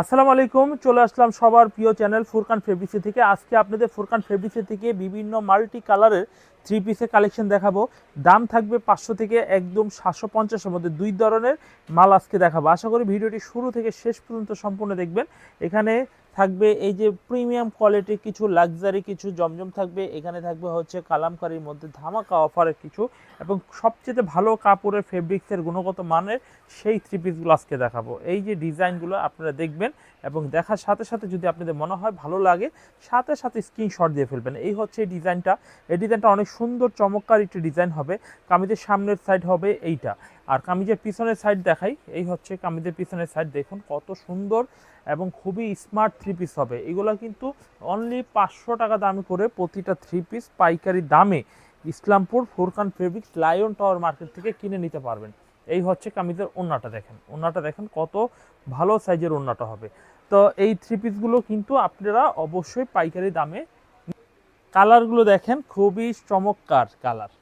আসসালামু আলাইকুম, চলে আসলাম সবার প্রিয় চ্যানেল ফুরকান ফেব্রিক্সি থেকে। আজকে আপনাদের ফুরকান ফেব্রিক্সি থেকে বিভিন্ন মাল্টি কালারের থ্রি পিসের কালেকশন দেখাবো। দাম থাকবে পাঁচশো থেকে একদম সাতশো পঞ্চাশের মধ্যে। দুই ধরনের মাল আজকে দেখাবো। আশা করি ভিডিওটি শুরু থেকে শেষ পর্যন্ত সম্পূর্ণ দেখবেন। এখানে থাকবে, এই যে প্রিমিয়াম কোয়ালিটি কিছু লাক্সারি কিছু জমজম থাকবে, এখানে থাকবে হচ্ছে কালামকারির মধ্যে ধামাকা অফারের কিছু এবং সবচেয়ে ভালো কাপড়ের ফেব্রিক্সের গুণগত মানের সেই থ্রি পিসগুলো আজকে দেখাবো। এই যে ডিজাইনগুলো আপনারা দেখবেন এবং দেখার সাথে সাথে যদি আপনাদের মনে হয় ভালো লাগে, সাথে সাথে স্ক্রিনশট দিয়ে ফেলবেন। এই হচ্ছে এই ডিজাইনটা এই ডিজাইনটা অনেক সুন্দর, চমৎকার একটি ডিজাইন হবে। কামিজের সামনের সাইড হবে এইটা। আর কামিজের পিছনের সাইড দেখাই। এই হচ্ছে কামিজের পিছনের সাইড দেখুন কত সুন্দর এবং খুবই স্মার্ট থ্রি পিস হবে। এগুলো কিন্তু অনলি পাঁচশো টাকা দামে করে প্রতিটা থ্রি পিস পাইকারি দামে Islampur Furkan fabrics lion tower market থেকে কিনে নিতে পারবেন। এই হচ্ছে কামিজের ওন্নাটা দেখেন। ওন্নাটা দেখেন কত ভালো সাইজের ওন্নাটা হবে। তো এই থ্রি পিসগুলো কিন্তু আপনারা অবশ্যই পাইকারি দামে কালারগুলো দেখেন, খুবই চমৎকার কালার।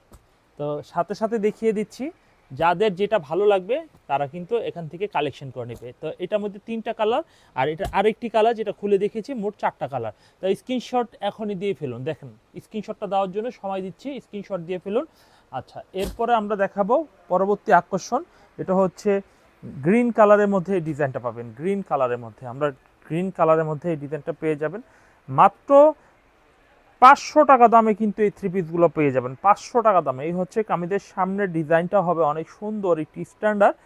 তো সাথে সাথে দেখিয়ে দিচ্ছি, যাদের যেটা ভালো লাগবে, তারা কিন্তু এখান থেকে কালেকশন করে নেবে। তো এটার মধ্যে তিনটা কালার, আর এটা আরেকটি কালার যেটা খুলে দেখেছি মোট চারটা কালার। তো স্ক্রিনশট এখনই দিয়ে ফেলুন, দেখেন স্ক্রিনশটটা দেওয়ার জন্য সময় দিচ্ছি স্ক্রিনশট দিয়ে ফেলুন। আচ্ছা এরপরে আমরা দেখাবো পরবর্তী আকর্ষণ, এটা হচ্ছে গ্রিন কালারের মধ্যে এই ডিজাইনটা পাবেন। গ্রিন কালারের মধ্যে। আমরা গ্রিন কালারের মধ্যে এই ডিজাইনটা পেয়ে যাবেন। মাত্র পাঁচশো টাকা দামে কিন্তু এই থ্রি পিসগুলো পেয়ে যাবেন। পাঁচশো টাকা দামে। এই হচ্ছে কামিজের সামনের ডিজাইনটা হবে অনেক সুন্দর, একটি স্ট্যান্ডার্ড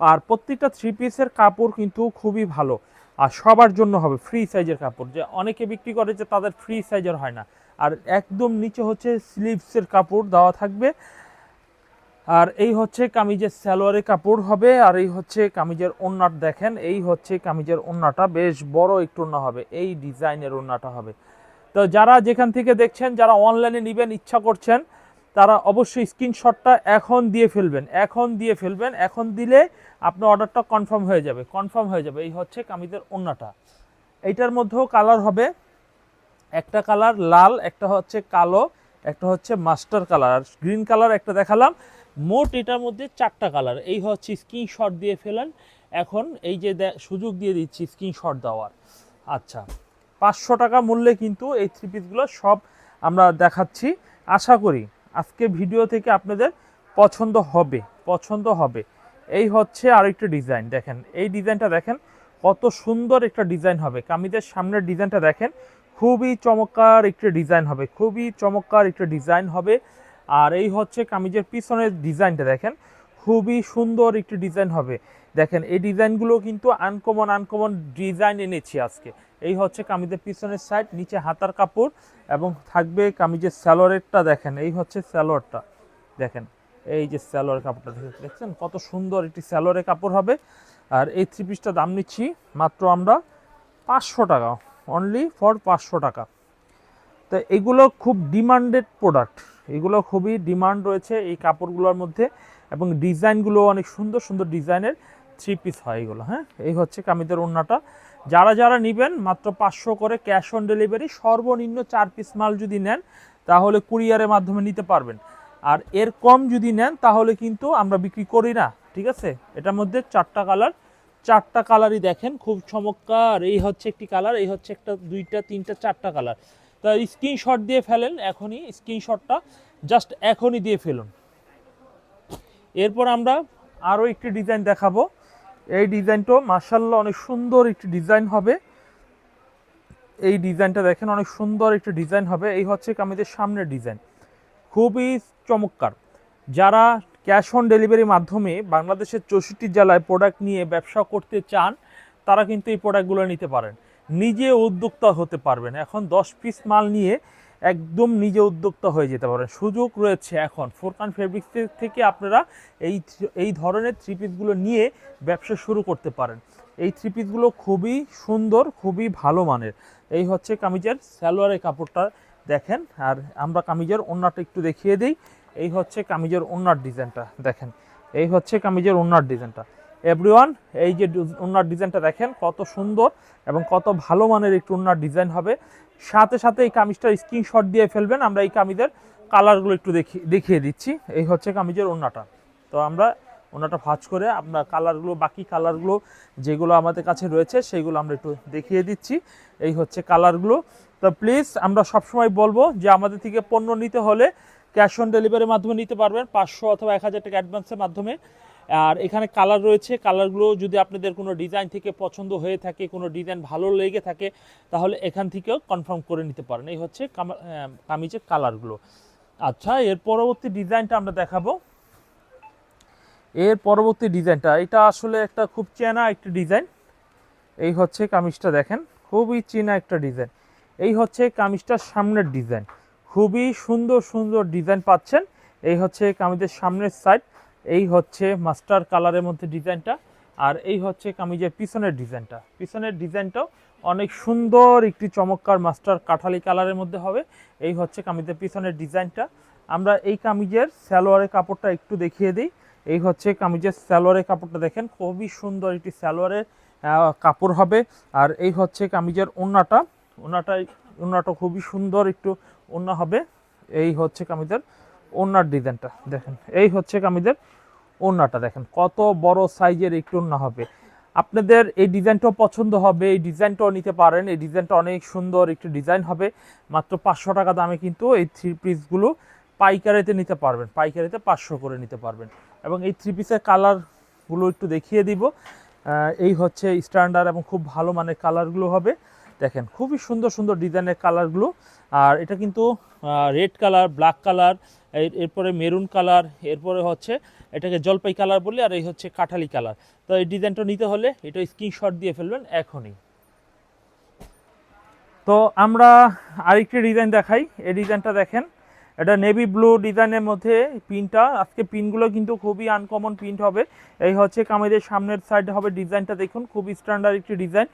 আর প্রত্যেকটা থ্রি পিসের কাপড় কিন্তু খুবই ভালো। আর সবার জন্য হবে ফ্রি সাইজের কাপড়। যে অনেকে বিক্রি করে যে তাদের ফ্রি সাইজের হয় না। আর একদম নিচে হচ্ছে স্লিভসের কাপড় দেওয়া থাকবে। আর এই হচ্ছে কামিজের সালোয়ারের কাপড় হবে, আর এই হচ্ছে কামিজের ওন্নাট দেখেন, এই হচ্ছে কামিজের ওন্নাটা, বেশ বড় একটু ওন্না হবে, এই ডিজাইনের ওন্নাটা হবে। তো যারা যেখান থেকে দেখছেন, যারা অনলাইনে নেবেন, ইচ্ছা করছেন, তারা অবশ্যই স্ক্রিনশটটা এখন দিয়ে ফেলবেন, এখন দিয়ে ফেলবেন, এখন দিলে আপনার অর্ডারটা কনফার্ম হয়ে যাবে, কনফার্ম হয়ে যাবে, এই হচ্ছে কামিজের ওন্নাটা। এইটার মধ্যেও কালার হবে, একটা কালার লাল, একটা হচ্ছে কালো, একটা হচ্ছে মাস্টার কালার, আর গ্রিন কালার একটা দেখালাম মোট এটার মধ্যে চারটা কালার এই হচ্ছে স্ক্রিনশট দিয়ে ফেলেন। এখন এই যে সুযোগ দিয়ে দিচ্ছি স্ক্রিনশট দেওয়ার। আচ্ছা পাঁচশো টাকা মূল্যে কিন্তু এই থ্রি পিসগুলো সব আমরা দেখাচ্ছি। আশা করি আজকে ভিডিও থেকে আপনাদের পছন্দ হবে পছন্দ হবে। এই হচ্ছে আরেকটা ডিজাইন দেখেন। এই ডিজাইনটা দেখেন, কত সুন্দর একটা ডিজাইন হবে। কামিজের সামনের ডিজাইনটা দেখেন, খুবই চমৎকার একটা ডিজাইন হবে, খুবই চমৎকার একটা ডিজাইন হবে। আর এই হচ্ছে কামিজের পিছনের ডিজাইনটা দেখেন। খুবই সুন্দর একটি ডিজাইন হবে। দেখেন, এই ডিজাইনগুলো কিন্তু আনকমন আনকমন ডিজাইন এনেছি আজকে। এই হচ্ছে কামিজের পিছনের সাইড নিচে হাতার কাপড় এবং থাকবে কামিজের স্যালোয়ারেরটা দেখেন। এই হচ্ছে স্যালোয়ারটা। দেখেন, এই যে স্যালোয়ার কাপড়টা দেখে- দেখছেন? কত সুন্দর একটি স্যালোয়ারের কাপড় হবে। আর এই থ্রি পিসটা দাম নিচ্ছি মাত্র আমরা পাঁচশো টাকা। অনলি ফর পাঁচশো টাকা। তো এগুলো খুব ডিমান্ডেড প্রোডাক্ট এগুলো খুবই ডিমান্ড রয়েছে এই কাপড়গুলোর মধ্যে এবং ডিজাইনগুলো অনেক সুন্দর সুন্দর ডিজাইনের থ্রি পিস হয় এগুলো হ্যাঁ? এই হচ্ছে কামিদের ওড়নাটা। যারা যারা নেবেন, মাত্র পাঁচশো করে ক্যাশ অন ডেলিভারি সর্বনিম্ন চার পিস মাল যদি নেন, তাহলে কুরিয়ারের মাধ্যমে নিতে পারবেন। আর এর কম যদি নেন, তাহলে কিন্তু আমরা বিক্রি করি না, ঠিক আছে? এটার মধ্যে চারটা কালার চারটা কালারই দেখেন, খুব চমৎকার। এই হচ্ছে একটি কালার এই হচ্ছে একটা, দুইটা, তিনটা, চারটা কালার তা স্ক্রিনশট দিয়ে ফেলেন এখনই স্ক্রিনশটটা জাস্ট এখনই দিয়ে ফেলুন। এরপর আমরা আরও একটি ডিজাইন দেখাবো। এই ডিজাইনটাও মার্শাল্লাহ অনেক সুন্দর একটি ডিজাইন হবে। এই ডিজাইনটা দেখেন অনেক সুন্দর একটি ডিজাইন হবে। এই হচ্ছে কামিজের সামনের ডিজাইন খুবই চমৎকার। যারা ক্যাশ অন ডেলিভারির মাধ্যমে বাংলাদেশের চৌষট্টি জেলায় প্রোডাক্ট নিয়ে ব্যবসা করতে চান, তারা কিন্তু এই প্রোডাক্টগুলো নিতে পারেন। নিজে উদ্যোক্তা হতে পারবেন। এখন দশ পিস মাল নিয়ে একদম নিজে উদ্যোক্তা হয়ে যেতে পারেন সুযোগ রয়েছে এখন। ফোরকান ফেব্রিক্স থেকে আপনারা এই এই ধরনের থ্রি পিসগুলো নিয়ে ব্যবসা শুরু করতে পারেন। এই থ্রি পিসগুলো খুবই সুন্দর, খুবই ভালো মানের। এই হচ্ছে কামিজের সালোয়ারের কাপড়টা দেখেন। আর আমরা কামিজের ওন্নাটা একটু দেখিয়ে দিই। এই হচ্ছে কামিজের ওন্নার ডিজাইনটা দেখেন। এই হচ্ছে কামিজের ওন্নার ডিজাইনটা এভরিওয়ান এই যে ওন্নার ডিজাইনটা দেখেন, কত সুন্দর এবং কত ভালো মানের একটু ওন্নার ডিজাইন হবে। সাথে সাথে এই কামিজটার স্ক্রিনশট দিয়ে ফেলবেন, আমরা এই কামিজের কালারগুলো একটু দেখি দেখিয়ে দিচ্ছি। এই হচ্ছে কামিজের ওন্নাটা তো আমরা ওনাটা ভাঁজ করে আপনার কালারগুলো, বাকি কালারগুলো যেগুলো আমাদের কাছে রয়েছে সেইগুলো আমরা একটু দেখিয়ে দিচ্ছি। এই হচ্ছে কালারগুলো। তো প্লিজ আমরা সবসময় বলব যে আমাদের থেকে পণ্য নিতে হলে ক্যাশ অন ডেলিভারির মাধ্যমে নিতে পারবেন। পাঁচশো অথবা এক হাজার টাকা অ্যাডভান্সের মাধ্যমে। আর এখানে কালার রয়েছে। কালারগুলো যদি আপনাদের কোনো ডিজাইন থেকে পছন্দ হয়ে থাকে, কোনো ডিজাইন ভালো লেগে থাকে, তাহলে এখান থেকেও কনফার্ম করে নিতে পারেন। এই হচ্ছে কামা- কামিজের কালারগুলো আচ্ছা এর পরবর্তী ডিজাইনটা আমরা দেখাবো। এর পরবর্তী ডিজাইনটা এটা আসলে একটা খুব চেনা একটা ডিজাইন এই হচ্ছে কামিজটা দেখেন, খুবই চেনা একটা ডিজাইন এই হচ্ছে কামিজটার সামনের ডিজাইন খুবই সুন্দর সুন্দর ডিজাইন পাচ্ছেন। এই হচ্ছে কামিজের সামনের সাইড এই হচ্ছে মাস্টার কালারের মধ্যে ডিজাইনটা আর এই হচ্ছে কামিজের পিছনের ডিজাইনটা। পিছনের ডিজাইনটাও অনেক সুন্দর একটি চমৎকার মাস্টার কাঠালি কালারের মধ্যে হবে। এই হচ্ছে কামিজের পিছনের ডিজাইনটা। আমরা এই কামিজের সালোয়ারের কাপড়টা একটু দেখিয়ে দিই। এই হচ্ছে কামিজের সালোয়ারের কাপড়টা দেখেন খুবই সুন্দর একটি সালোয়ারের আহ, কাপড় হবে। আর এই হচ্ছে কামিজের ওন্নাটা। ওন্নাটা ওন্নাটা খুবই সুন্দর একটু ওন্না হবে। এই হচ্ছে কামিজের ওন্নার ডিজাইনটা দেখেন। এই হচ্ছে কামিজের ওন্নাটা দেখেন, কত বড় সাইজের একটু ওন্না হবে। আপনাদের এই ডিজাইনটাও পছন্দ হবে, এই ডিজাইনটাও নিতে পারেন। এই ডিজাইনটা অনেক সুন্দর একটি ডিজাইন হবে, মাত্র পাঁচশো টাকা দামে কিন্তু এই থ্রি পিসগুলো পাইকারিতে নিতে পারবেন, পাইকারিতে পাঁচশো করে নিতে পারবেন। এবং এই থ্রি পিসের কালারগুলো একটু দেখিয়ে দিব। এই হচ্ছে স্ট্যান্ডার্ড এবং খুব ভালো মানের কালারগুলো হবে। দেখেন, খুবই সুন্দর সুন্দর ডিজাইনের কালারগুলো। আর এটা কিন্তু রেড কালার, ব্ল্যাক কালার এরপরে মেরুন কালার, এরপরে হচ্ছে এটাকে জলপাই কালার বলি, আর এই হচ্ছে কাঠালি কালার। তো এই ডিজাইনটা নিতে হলে এটা স্ক্রিনশট দিয়ে ফেলবেন এখনই। তো আমরা আরেকটি ডিজাইন দেখাই। এই ডিজাইনটা দেখেন এটা নেভি ব্লু ডিজাইনের মধ্যে পিনটা আজকে পিনগুলো কিন্তু খুবই আনকমন প্রিন্ট হবে। এই হচ্ছে কামিজের সামনের সাইডে হবে ডিজাইনটা দেখুন, খুবই স্ট্যান্ডার্ড একটি ডিজাইন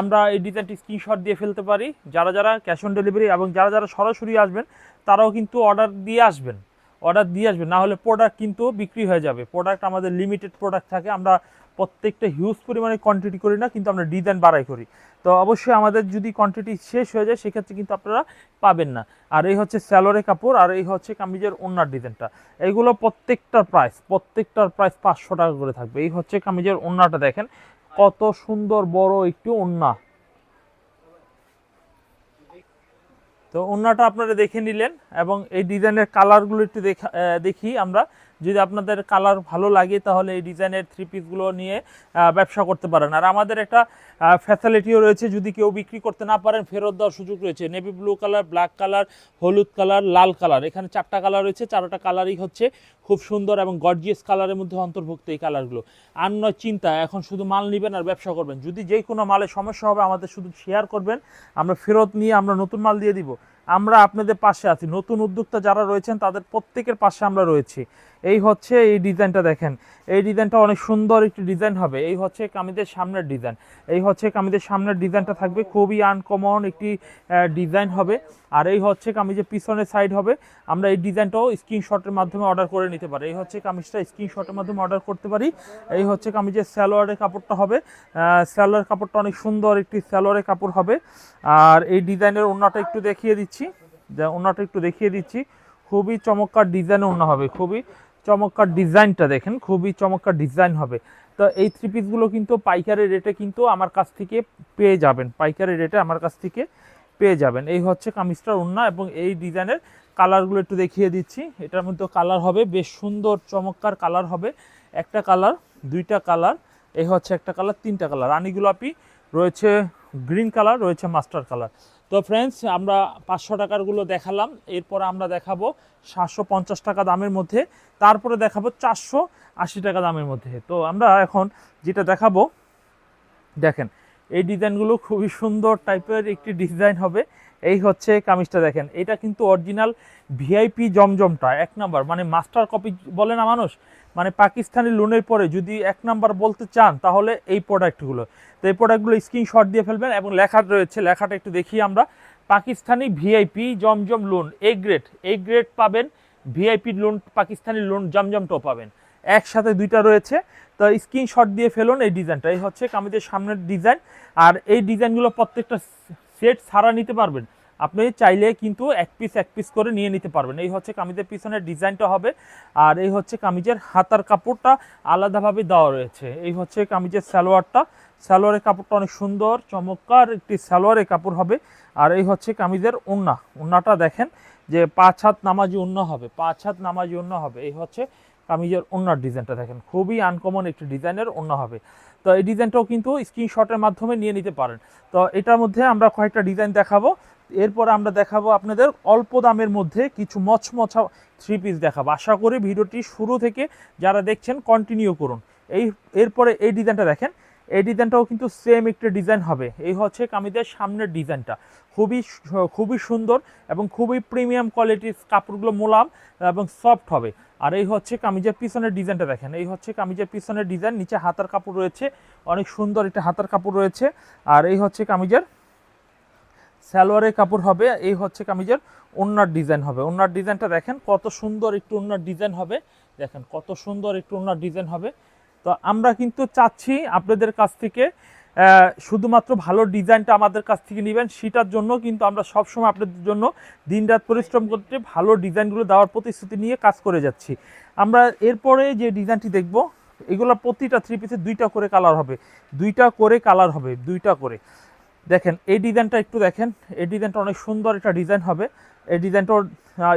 আমরা এই ডিজাইনটি স্ক্রিনশট দিয়ে ফেলতে পারি। যারা যারা ক্যাশ অন ডেলিভারি এবং যারা যারা সরাসরি আসবেন, তারাও কিন্তু অর্ডার দিয়ে আসবেন। অর্ডার দিয়ে আসবেন। না হলে প্রোডাক্ট কিন্তু বিক্রি হয়ে যাবে। প্রোডাক্ট আমাদের লিমিটেড প্রোডাক্ট থাকে। আমরা প্রত্যেকটা হিউজ পরিমাণে কোয়ান্টিটি করি না, কিন্তু আমরা ডিজাইন বাড়াই করি। তো অবশ্যই আমাদের যদি কোয়ান্টিটি শেষ হয়ে যায়, সেক্ষেত্রে কিন্তু আপনারা পাবেন না। আর এই হচ্ছে স্যালোরে কাপড়, আর এই হচ্ছে কামিজের ওনার ডিজাইনটা। এইগুলো প্রত্যেকটার প্রাইস প্রত্যেকটার প্রাইস পাঁচশো টাকা করে থাকবে। এই হচ্ছে কামিজের ওন্নাটা দেখেন, কত সুন্দর বড় একটি ওন্না তো ওন্নাটা আপনারা দেখে নিলেন, এবং এই ডিজাইনের কালারগুলো একটু দেখা দেখি আমরা। যদি আপনাদের কালার ভালো লাগে, তাহলে এই ডিজাইনের থ্রি পিসগুলো নিয়ে ব্যবসা করতে পারেন। আর আমাদের একটা ফ্যাসিলিটিও রয়েছে, যদি কেউ বিক্রি করতে না পারেন, ফেরত দেওয়ার সুযোগ রয়েছে। Navy blue colour black colour হলুদ কালার লাল কালার এখানে চারটা কালার রয়েছে, চারটা কালারই হচ্ছে খুব সুন্দর এবং গর্জিয়াস কালারের মধ্যে অন্তর্ভুক্ত এই কালারগুলো আর নয়, চিন্তা, এখন শুধু মাল নেবেন আর ব্যবসা করবেন। যদি যে কোনো মালের সমস্যা হবে, আমাদের শুধু শেয়ার করবেন। আমরা ফেরত নিয়ে আমরা নতুন মাল দিয়ে দিব। আমরা আপনাদের পাশে আছি। নতুন উদ্যোক্তা যারা রয়েছেন, তাদের প্রত্যেকের পাশে আমরা রয়েছি। এই হচ্ছে এই ডিজাইনটা দেখেন। এই ডিজাইনটা অনেক সুন্দর একটি ডিজাইন হবে। এই হচ্ছে কামিদের সামনের ডিজাইন। এই হচ্ছে কামিদের সামনের ডিজাইনটা থাকবে। খুবই আনকমন একটি ডিজাইন হবে। আর এই হচ্ছে কামিজের পিছনের সাইড হবে। আমরা এই ডিজাইনটাও স্ক্রিনশটের মাধ্যমে অর্ডার করে নিতে পারি। এই হচ্ছে কামিজটা স্ক্রিনশটের মাধ্যমে অর্ডার করতে পারি। এই হচ্ছে কামিজের স্যালোয়ারের কাপড়টা হবে। স্যালোয়ার কাপড়টা অনেক সুন্দর একটি স্যালোয়ারের কাপড় হবে। আর এই ডিজাইনের ওড়নাটা একটু দেখিয়ে দিচ্ছি। যা ওড়নাটা একটু দেখিয়ে দিচ্ছি। খুবই চমৎকার ডিজাইনের ওড়না হবে। খুবই চমৎকার ডিজাইনটা দেখেন। খুবই চমৎকার ডিজাইন হবে। তো এই থ্রি পিসগুলো কিন্তু পাইকারি রেটে কিন্তু আমার কাছ থেকে পেয়ে যাবেন। পাইকারি রেটে আমার কাছ থেকে পেয়ে যাবেন। এই হচ্ছে কামিজটার ওড়না এবং এই ডিজাইনের কালারগুলো একটু দেখিয়ে দিচ্ছি। এটার মধ্যে কালার হবে, বেশ সুন্দর, চমৎকার কালার হবে। একটা কালার, দুইটা কালার, এই হচ্ছে একটা কালার, তিনটা কালার। রানী গোলাপি রয়েছে গ্রিন কালার, রয়েছে মাস্টার কালার। তো ফ্রেন্ডস আমরা পাঁচশো টাকারগুলো দেখালাম। এরপর আমরা দেখাবো সাতশো পঞ্চাশ টাকা দামের মধ্যে। তারপরে দেখাবো চারশো আশি টাকা দামের মধ্যে। তো আমরা এখন যেটা দেখাবো, দেখেন এই ডিজাইনগুলো খুবই সুন্দর টাইপের একটি ডিজাইন হবে। এই হচ্ছে কামিজটা দেখেন। এটা কিন্তু অরিজিনাল ভিআইপি জমজমটা, এক নাম্বার। মানে মাস্টার কপি বলে না মানুষ? মানে পাকিস্তানি লোনের পরে যদি এক নাম্বার বলতে চান, তাহলে এই প্রোডাক্টগুলো। তো এই প্রোডাক্টগুলো স্ক্রিনশট দিয়ে ফেলবেন এবং লেখা রয়েছে, লেখাটা একটু দেখি আমরা। Pakistani VIP Zamzam lawn A grade A grade পাবেন। ভিআইপি লোন, পাকিস্তানি লোন জমজমটাও পাবেন। একসাথে দুইটা রয়েছে। তো স্ক্রিনশট দিয়ে ফেলুন এই ডিজাইনটা এই হচ্ছে কামিজের সামনের ডিজাইন আর এই ডিজাইনগুলো প্রত্যেকটা সেট সারা নিতে পারবেন। আপনি চাইলে কিন্তু এক পিস এক পিস করে নিয়ে নিতে পারবেন। এই হচ্ছে কামিজের পিছনের ডিজাইনটা হবে। আর এই হচ্ছে কামিজের হাতার কাপড়টা আলাদাভাবে দেওয়া রয়েছে। এই হচ্ছে কামিজের সালোয়ারটা। সালোয়ারের কাপড়টা অনেক সুন্দর, চমৎকার একটি সালোয়ারের কাপড় হবে। আর এই হচ্ছে কামিজের ওন্না ওন্নাটা দেখেন যে পাঁচ হাত নামাজি ওন্না হবে। পাঁচ হাত নামাজি ওন্না হবে। এই হচ্ছে কামিজের অন্য ডিজাইনটা দেখেন। খুবই আনকমন একটি ডিজাইনের অন্য হবে। তো এই ডিজাইনটাও কিন্তু স্ক্রিনশটের মাধ্যমে নিয়ে নিতে পারেন। তো এটার মধ্যে আমরা কয়েকটা ডিজাইন দেখাবো। এরপর আমরা দেখাবো আপনাদের অল্প দামের মধ্যে কিছু মচমচা থ্রি পিস দেখাবো। আশা করি ভিডিওটি শুরু থেকে যারা দেখছেন কন্টিনিউ করুন। এই, এরপরে এই ডিজাইনটা দেখেন। এই ডিজাইনটাও কিন্তু সেম একটি ডিজাইন হবে। এই হচ্ছে কামিজের সামনের ডিজাইনটা। খুবই খুবই সুন্দর এবং খুবই প্রিমিয়াম কোয়ালিটির কাপড়গুলো মোলাম এবং সফট হবে। আর এই হচ্ছে কামিজের পিছনের ডিজাইনটা দেখেন। এই হচ্ছে কামিজের পিছনের ডিজাইন, নিচে হাতার কাপড় রয়েছে। অনেক সুন্দর একটা হাতার কাপড় রয়েছে। আর এই হচ্ছে কামিজের সালোয়ারের কাপড় হবে। এই হচ্ছে কামিজের ওন্নার ডিজাইন হবে। ওন্নার ডিজাইনটা দেখেন কত সুন্দর একটু ওন্নার ডিজাইন হবে। দেখেন কত সুন্দর একটু ওন্নার ডিজাইন হবে। তো আমরা কিন্তু চাচ্ছি আপনাদের কাছ থেকে শুধুমাত্র ভালো ডিজাইনটা আমাদের কাছ থেকে নেবেন। সেটার জন্য কিন্তু আমরা সবসময় আপনাদের জন্য দিনরাত পরিশ্রম করতে ভালো ডিজাইনগুলো দেওয়ার প্রতিশ্রুতি নিয়ে কাজ করে যাচ্ছি। আমরা এরপরে যে ডিজাইনটি দেখব এগুলো প্রতিটা থ্রি পিসে দুইটা করে কালার হবে। দুইটা করে কালার হবে, দুইটা করে। দেখেন, এই ডিজাইনটা একটু দেখেন। এই ডিজাইনটা অনেক সুন্দর একটা ডিজাইন হবে। এই ডিজাইনটা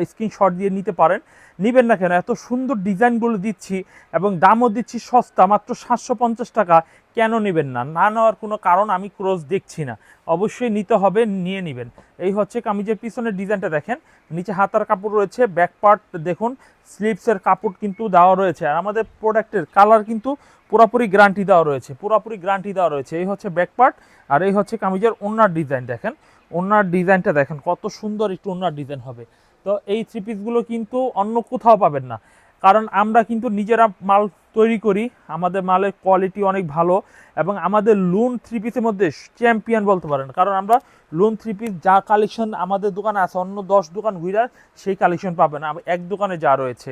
স্ক্রিনশট দিয়ে নিতে পারেন। নিবেন না কেন, এত সুন্দর ডিজাইনগুলো দিচ্ছি এবং দামও দিচ্ছি সস্তা, মাত্র সাতশো পঞ্চাশ টাকা। কেন নেবেন না? না নেওয়ার কোনো কারণ আমি ক্রোজ দেখছি না। অবশ্যই নিতে হবে, নিয়ে নেবেন। এই হচ্ছে কামিজের পিছনের ডিজাইনটা দেখেন, নিচে হাতার কাপড় রয়েছে ব্যাক পার্ট দেখুন স্লিভসের কাপড় কিন্তু দেওয়া রয়েছে। আর আমাদের প্রোডাক্টের কালার কিন্তু পুরোপুরি গ্যারান্টি দেওয়া রয়েছে, পুরোপুরি গ্যারান্টি দেওয়া রয়েছে। এই হচ্ছে ব্যাক পার্ট আর এই হচ্ছে কামিজের ওনার ডিজাইন দেখেন। ওনার ডিজাইনটা দেখেন, কত সুন্দর একটু ওনার ডিজাইন হবে। তো এই থ্রি পিসগুলো কিন্তু অন্য কোথাও পাবেন না। কারণ আমরা কিন্তু নিজেরা মাল তৈরি করি, আমাদের মালের কোয়ালিটি অনেক ভালো এবং আমাদের লোন থ্রি পিসের মধ্যে চ্যাম্পিয়ন বলতে পারেন। কারণ আমরা লোন থ্রি পিস যা কালেকশন আমাদের দোকানে আছে, অন্য দশ দোকান ঘুরা সেই কালেকশন পাবেন। এক দোকানে যা রয়েছে।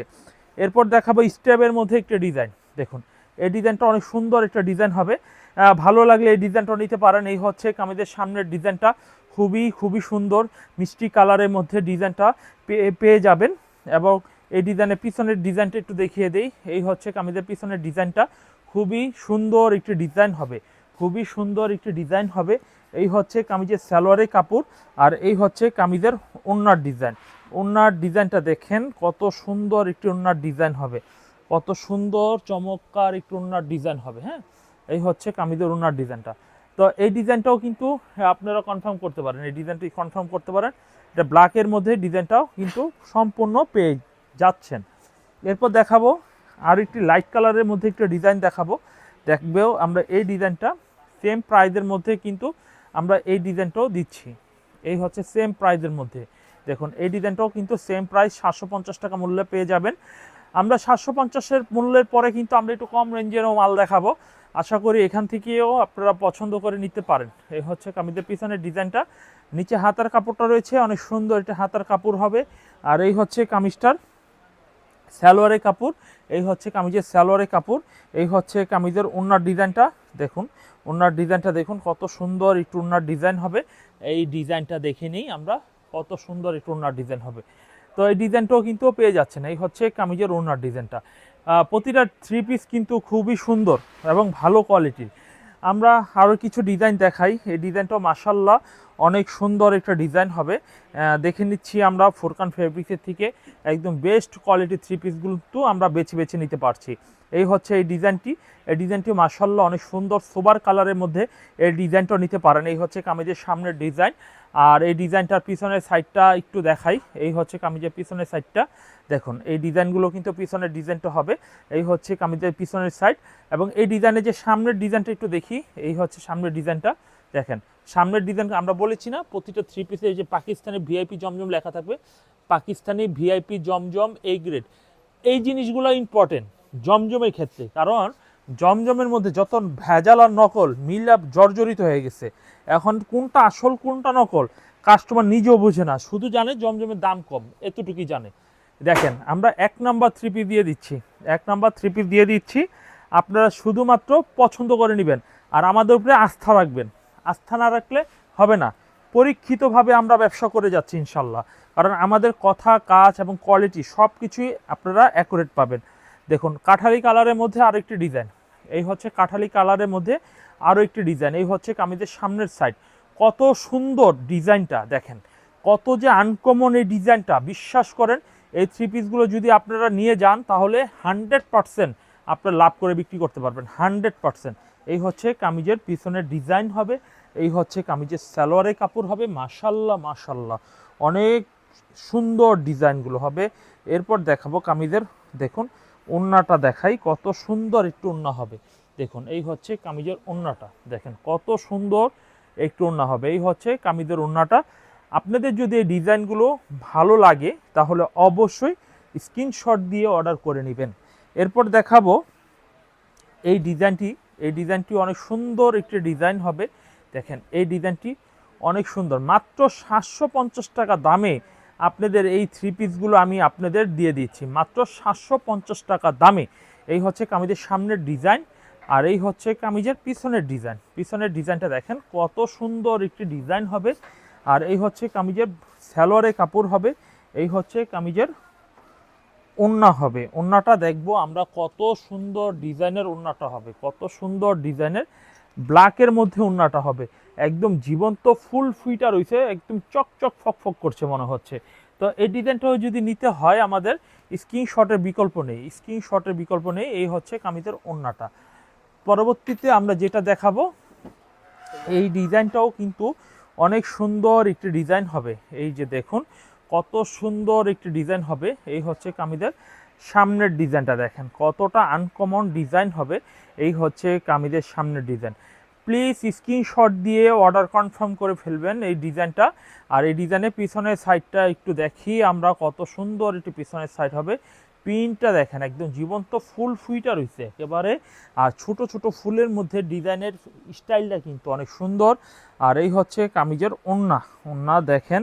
এরপর দেখাবো স্টেপের মধ্যে একটা ডিজাইন দেখুন, এই ডিজাইনটা অনেক সুন্দর একটা ডিজাইন হবে। ভালো লাগলে এই ডিজাইনটা নিতে পারেন। এই হচ্ছে কামিজের সামনের ডিজাইনটা খুবই খুবই সুন্দর মিষ্টি কালারের মধ্যে ডিজাইনটা পেয়ে যাবেন। এবং এই ডিজাইনের পিছনের ডিজাইনটা একটু দেখিয়ে দেই। এই হচ্ছে কামিজের পিছনের ডিজাইনটা। খুবই সুন্দর একটি ডিজাইন হবে। খুবই সুন্দর একটি ডিজাইন হবে। এই হচ্ছে কামিজের সালোয়ারের কাপড় আর এই হচ্ছে কামিজের ওন্নার ডিজাইন। ওন্নার ডিজাইনটা দেখেন কত সুন্দর একটি ওন্নার ডিজাইন হবে। কত সুন্দর চমৎকার একটু ওন্নার ডিজাইন হবে হ্যাঁ? এই হচ্ছে কামিজের ওন্নার ডিজাইনটা। তো এই ডিজাইনটাও কিন্তু আপনারা কনফার্ম করতে পারেন। এই ডিজাইনটি কনফার্ম করতে পারেন। এটা ব্ল্যাকের মধ্যে ডিজাইনটাও কিন্তু সম্পূর্ণ পেয়ে যাচ্ছেন। এরপর দেখাবো আর একটি লাইট কালারের মধ্যে একটা ডিজাইন দেখাবো। দেখবেও আমরা এই ডিজাইনটা সেম প্রাইজের মধ্যে কিন্তু আমরা এই ডিজাইনটাও দিচ্ছি। এই হচ্ছে সেম প্রাইজের মধ্যে। দেখুন, এই ডিজাইনটাও কিন্তু সেম প্রাইস সাতশো পঞ্চাশ টাকা মূল্যে পেয়ে যাবেন। আমরা সাতশো পঞ্চাশের মূল্যের পরে কিন্তু আমরা একটু কম রেঞ্জেরও মাল দেখাবো। আশা করি এখান থেকেও আপনারা পছন্দ করে নিতে পারেন। এই হচ্ছে কামিজের পিছনের ডিজাইনটা। নিচে হাতার কাপড়টা রয়েছে, অনেক সুন্দর এটা হাতার কাপড় হবে। আর এই হচ্ছে কামিজটার সালোয়ারের কাপড়। এই হচ্ছে কামিজের সালোয়ারের কাপড়। এই হচ্ছে কামিজের ওনার ডিজাইনটা, দেখুন। ওনার ডিজাইনটা দেখুন, কত সুন্দর একটু ওনার ডিজাইন হবে। এই ডিজাইনটা দেখে নিই আমরা, কত সুন্দর একটু ওনার ডিজাইন হবে। তো এই ডিজাইনটাও কিন্তু পেয়ে যাচ্ছেন। এই হচ্ছে কামিজের ওনার ডিজাইনটা। প্রতিটা থ্রি পিস কিন্তু খুবই সুন্দর এবং ভালো কোয়ালিটির আমরা আরও কিছু ডিজাইন দেখাই। এই ডিজাইনটাও মাসাল্লাহ অনেক সুন্দর একটা ডিজাইন হবে। দেখে নিচ্ছি আমরা ফোরকান ফেব্রিক্সের থেকে একদম বেস্ট কোয়ালিটির থ্রি পিসগুলো তো আমরা বেছে বেছে নিতে পারছি। এই হচ্ছে এই ডিজাইনটি এই ডিজাইনটি মাসাল্লাহ অনেক সুন্দর সোবার কালারের মধ্যে এই ডিজাইনটা নিতে পারেন। এই হচ্ছে কামিজের সামনের ডিজাইন আর এই ডিজাইনটার পিছনের সাইডটা একটু দেখাই। এই হচ্ছে কামিজের পিছনের সাইডটা। দেখুন, এই ডিজাইনগুলো কিন্তু পিছনের ডিজাইনটা হবে। এই হচ্ছে কামিজের পিছনের সাইড এবং এই ডিজাইনের যে সামনের ডিজাইনটা একটু দেখি, এই হচ্ছে সামনের ডিজাইনটা। দেখেন, সামনের ডিজাইন আমরা বলেছি না, প্রতিটা থ্রি পিসে এই যে পাকিস্তানি ভিআইপি জমজম লেখা থাকবে। পাকিস্তানি ভিআইপি জমজম এই গ্রেড এই জিনিসগুলো ইম্পর্টেন্ট জমজমের ক্ষেত্রে, কারণ জমজমের মধ্যে যত ভেজাল আর নকল মিল আপ জর্জরিত হয়ে গেছে। এখন কোনটা আসল, কোনটা নকল কাস্টমার নিজেও বোঝে না। শুধু জানে জমজমের দাম কম, এতটুকুই জানে। দেখেন, আমরা এক নাম্বার থ্রি পিস দিয়ে দিচ্ছি। এক নাম্বার থ্রি পিস দিয়ে দিচ্ছি। আপনারা শুধুমাত্র পছন্দ করে নেবেন। আর আমাদের উপরে আস্থা রাখবেন। আস্থা না রাখলে হবে না। পরীক্ষিতভাবে আমরা ব্যবসা করে যাচ্ছি, ইনশাল্লাহ। কারণ আমাদের কথা, কাজ এবং কোয়ালিটি সব কিছুই আপনারা অ্যাকুরেট পাবেন। দেখুন, কাঠালি কালারের মধ্যে আরও একটি ডিজাইন। এই হচ্ছে কাঠালি কালারের মধ্যে আরও একটি ডিজাইন। এই হচ্ছে কামিজের সামনের সাইড। কত সুন্দর ডিজাইনটা দেখেন। কত যে আনকমন এই ডিজাইনটা। বিশ্বাস করেন, এই থ্রি পিসগুলো যদি আপনারা নিয়ে যান, তাহলে হান্ড্রেড পারসেন্ট আপনারা লাভ করে বিক্রি করতে পারবেন। হান্ড্রেড পারসেন্ট এই হচ্ছে কামিজের পিছনের ডিজাইন হবে। এই হচ্ছে কামিজের সালোয়ারের কাপড় হবে। মাশাল্লাহ মাশাল্লাহ। অনেক সুন্দর ডিজাইনগুলো হবে। এরপর দেখাবো কামিজের। দেখুন ওন্নাটা দেখাই, কত সুন্দর একটু ওন্না হবে। দেখুন, এই হচ্ছে কামিজের ওন্নাটা। দেখেন, কত সুন্দর একটু ওন্না হবে। এই হচ্ছে কামিজের ওন্নাটা। আপনাদের যদি এই ডিজাইনগুলো ভালো লাগে, তাহলে অবশ্যই স্ক্রিনশট দিয়ে অর্ডার করে নেবেন। এরপর দেখাবো, এই ডিজাইনটি এই ডিজাইনটি অনেক সুন্দর একটি ডিজাইন হবে। দেখেন, এই ডিজাইনটি অনেক সুন্দর। মাত্র সাতশো পঞ্চাশ টাকা দামে আপনাদের এই থ্রি পিসগুলো আমি আপনাদের দিয়ে দিচ্ছি। মাত্র সাতশো পঞ্চাশ টাকা দামে। এই হচ্ছে কামিজের সামনের ডিজাইন আর এই হচ্ছে কামিজের পিছনের ডিজাইন পিছনের ডিজাইনটা দেখেন, কত সুন্দর একটি ডিজাইন হবে। আর এই হচ্ছে কামিজের স্যালোয়ারে কাপড় হবে। এই হচ্ছে কামিজের ওন্না হবে। ওন্নাটা দেখব আমরা কত সুন্দর ডিজাইনের ওন্নাটা হবে। কত সুন্দর ডিজাইনের ব্ল্যাকের মধ্যে ওন্নাটা হবে। একদম জীবন্ত ফুল ফুইটা রয়েছে, একদম চকচক ফকফক করছে মনে হচ্ছে। তো এই ডিজাইনটাও যদি নিতে হয় আমাদের স্ক্রিনশটের বিকল্প নেই। স্ক্রিনশটের বিকল্প নেই, এই হচ্ছে কামিজের ওন্নাটা। পরবর্তীতে আমরা যেটা দেখাবো, এই ডিজাইনটাও কিন্তু অনেক সুন্দর একটি ডিজাইন হবে। এই যে দেখুন, কত সুন্দর একটি ডিজাইন হবে। এই হচ্ছে কামিজের সামনের ডিজাইনটা দেখেন, কতটা আনকমন ডিজাইন হবে, এই হচ্ছে কামিজের সামনের ডিজাইন। প্লিজ স্ক্রিনশট দিয়ে অর্ডার কনফার্ম করে ফেলবেন এই ডিজাইনটা। আর এই ডিজাইনের পিছনের সাইডটা একটু দেখি, আমরা কত সুন্দর একটি পিছনের সাইড হবে। প্রিন্টটা দেখেন, একদম জীবন্ত ফুল ফুইটা রয়েছে একেবারে। আর ছোট ছোট ফুলের মধ্যে ডিজাইনের স্টাইলটা কিন্তু অনেক সুন্দর। আর এই হচ্ছে কামিজের ওন্না ওন্না দেখেন,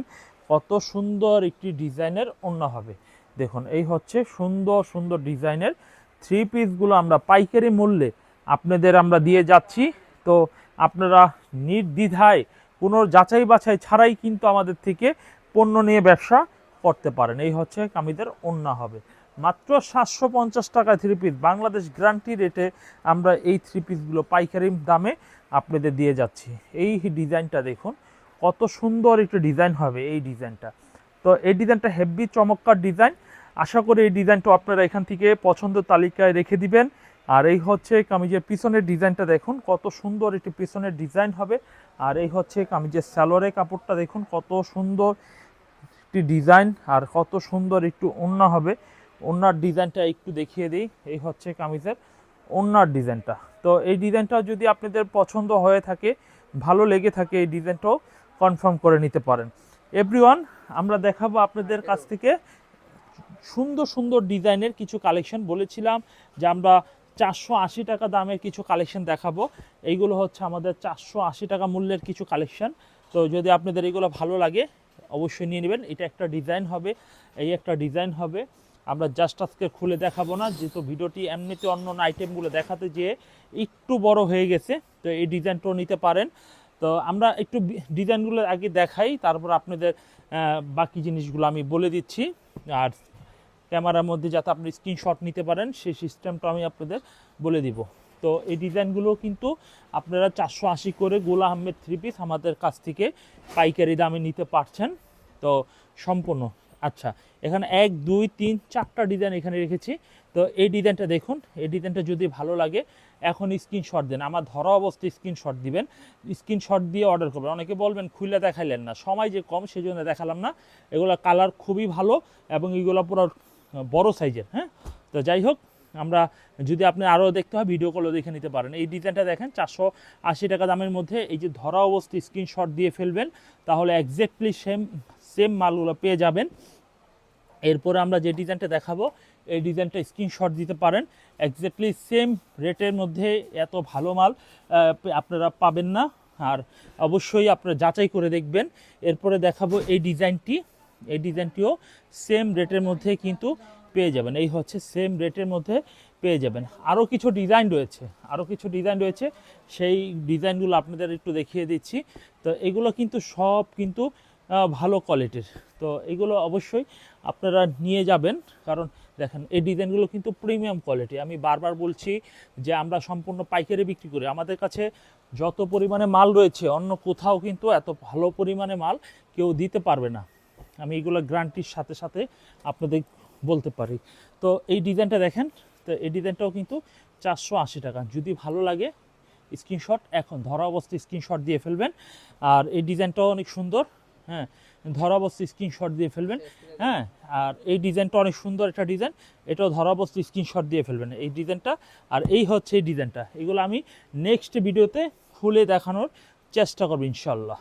কত সুন্দর একটি ডিজাইনের ওন্না হবে। দেখুন, এই হচ্ছে সুন্দর সুন্দর ডিজাইনের থ্রি পিসগুলো আমরা পাইকারি মূল্যে আপনাদের আমরা দিয়ে যাচ্ছি। তো আপনারা নির্দ্বিধায় কোনো যাচাই বাছাই ছাড়াই কিন্তু আমাদের থেকে পণ্য নিয়ে ব্যবসা করতে পারেন। এই হচ্ছে কামিদের ওন্না হবে। মাত্র সাতশো পঞ্চাশ টাকা থ্রি পিস বাংলাদেশ গ্রান্টি রেটে আমরা এই থ্রি পিসগুলো পাইকারি দামে আপনাদের দিয়ে যাচ্ছি। এই ডিজাইনটা দেখুন, কত সুন্দর একটি ডিজাইন হবে এই ডিজাইনটা। তো এই ডিজাইনটা হেভি চমৎকার ডিজাইন। আশা করি এই ডিজাইনটা আপনারা এখান থেকে পছন্দ তালিকায় রেখে দিবেন। আর এই হচ্ছে কামিজের পিছনের ডিজাইনটা দেখুন, কত সুন্দর একটি পিছনের ডিজাইন হবে। আর এই হচ্ছে কামিজের স্যালোয়ারের কাপড়টা দেখুন, কত সুন্দর একটি ডিজাইন আর কত সুন্দর একটু ওন্না হবে। ওন্নার ডিজাইনটা একটু দেখিয়ে দিই, এই হচ্ছে কামিজের ওন্নার ডিজাইনটা। তো এই ডিজাইনটা যদি আপনাদের পছন্দ হয়ে থাকে, ভালো লেগে থাকে, এই ডিজাইনটাও কনফার্ম করে নিতে পারেন। এভরিওয়ান, আমরা দেখাবো আপনাদের কাছ থেকে সুন্দর সুন্দর ডিজাইনের কিছু কালেকশন বলেছিলাম যে আমরা চারশো আশি টাকা দামের কিছু কালেকশন দেখাবো। এইগুলো হচ্ছে আমাদের চারশো আশি টাকা মূল্যের কিছু কালেকশন। তো যদি আপনাদের এগুলো ভালো লাগে, অবশ্যই নিয়ে নেবেন। এটা একটা ডিজাইন হবে, এই একটা ডিজাইন হবে। আমরা জাস্ট আজকে খুলে দেখাবো না, যেহেতু ভিডিওটি এমনিতে অন্য অন্য আইটেমগুলো দেখাতে যেয়ে একটু বড় হয়ে গেছে, তো এই ডিজাইনটাও নিতে পারেন। তো আমরা একটু ডিজাইনগুলো আগে দেখাই, তারপর আপনাদের বাকি জিনিসগুলো আমি বলে দিচ্ছি। আর ক্যামেরার মধ্যে যাতে আপনি স্ক্রিনশট নিতে পারেন, সেই সিস্টেমটা আমি আপনাদের বলে দিব। তো এই ডিজাইনগুলো কিন্তু আপনারা চারশো আশি করে গোলা আহমেদ থ্রি পিস আমাদের কাছ থেকে পাইকারি দামে নিতে পারছেন। তো সম্পূর্ণ আচ্ছা এখানে এক, দুই, তিন, চারটা ডিজাইন এখানে রেখেছি। তো এই ডিজাইনটা দেখুন, এই ডিজাইনটা যদি ভালো লাগে এখন স্ক্রিনশট দেন। আমার ধরা অবস্থায় স্ক্রিনশট দিবেন। স্ক্রিনশট দিয়ে অর্ডার করবেন। অনেকে বলবেন খুলে দেখাইলেন না। সময় যে কম সেই জন্য দেখালাম না। এগুলো কালার খুবই ভালো এবং এগুলো পুরো বড় সাইজের হ্যাঁ? তো যাই হোক, আমরা যদি আপনি আরও দেখতে হয় ভিডিও কলও দেখে নিতে পারেন। এই ডিজাইনটা দেখেন, চারশো আশি টাকা দামের মধ্যে এই যে ধরা অবস্থায় স্ক্রিনশট দিয়ে ফেলবেন, তাহলে একজ্যাক্টলি সেম সেম মালগুলো পেয়ে যাবেন। এরপরে আমরা যে ডিজাইনটা দেখাবো, এই ডিজাইনটা স্ক্রিনশট দিতে পারেন। একজ্যাক্টলি সেম রেটের মধ্যে এত ভালো মাল আপনারা পাবেন না। আর অবশ্যই আপনারা যাচাই করে দেখবেন। এরপরে দেখাবো এই ডিজাইনটি। এই ডিজাইনটিও সেম রেটের মধ্যে কিন্তু পেয়ে যাবেন। এই হচ্ছে সেম রেটের মধ্যে পেয়ে যাবেন। আরও কিছু ডিজাইন রয়েছে আরও কিছু ডিজাইন রয়েছে। সেই ডিজাইনগুলো আপনাদের একটু দেখিয়ে দিচ্ছি। তো এগুলো কিন্তু সব কিন্তু ভালো কোয়ালিটির তো এগুলো অবশ্যই আপনারা নিয়ে যাবেন। কারণ দেখেন, এই ডিজাইনগুলো কিন্তু প্রিমিয়াম কোয়ালিটি আমি বারবার বলছি যে আমরা সম্পূর্ণ পাইকারি বিক্রি করি। আমাদের কাছে যত পরিমাণে মাল রয়েছে, অন্য কোথাও কিন্তু এত ভালো পরিমাণে মাল কেউ দিতে পারবে না। আমি এগুলো গ্রান্টির সাথে সাথে আপনাদের বলতে পারি। তো এই ডিজাইনটা দেখেন, তো এই ডিজাইনটাও কিন্তু চারশো আশি টাকা। যদি ভালো লাগে স্ক্রিনশট এখন, ধরা অবস্থায় স্ক্রিনশট দিয়ে ফেলবেন। আর এই ডিজাইনটাও অনেক সুন্দর হ্যাঁ ধরা অবস্থায় স্ক্রিনশট দিয়ে ফেলবেন। হ্যাঁ আর এই ডিজাইনটা অনেক সুন্দর একটা ডিজাইন, এটাও ধরা অবস্থায় স্ক্রিনশট দিয়ে ফেলবেন এই ডিজাইনটা। আর এই হচ্ছে এই ডিজাইনটা, এগুলো আমি নেক্সট ভিডিওতে খুলে দেখানোর চেষ্টা করব ইনশাল্লাহ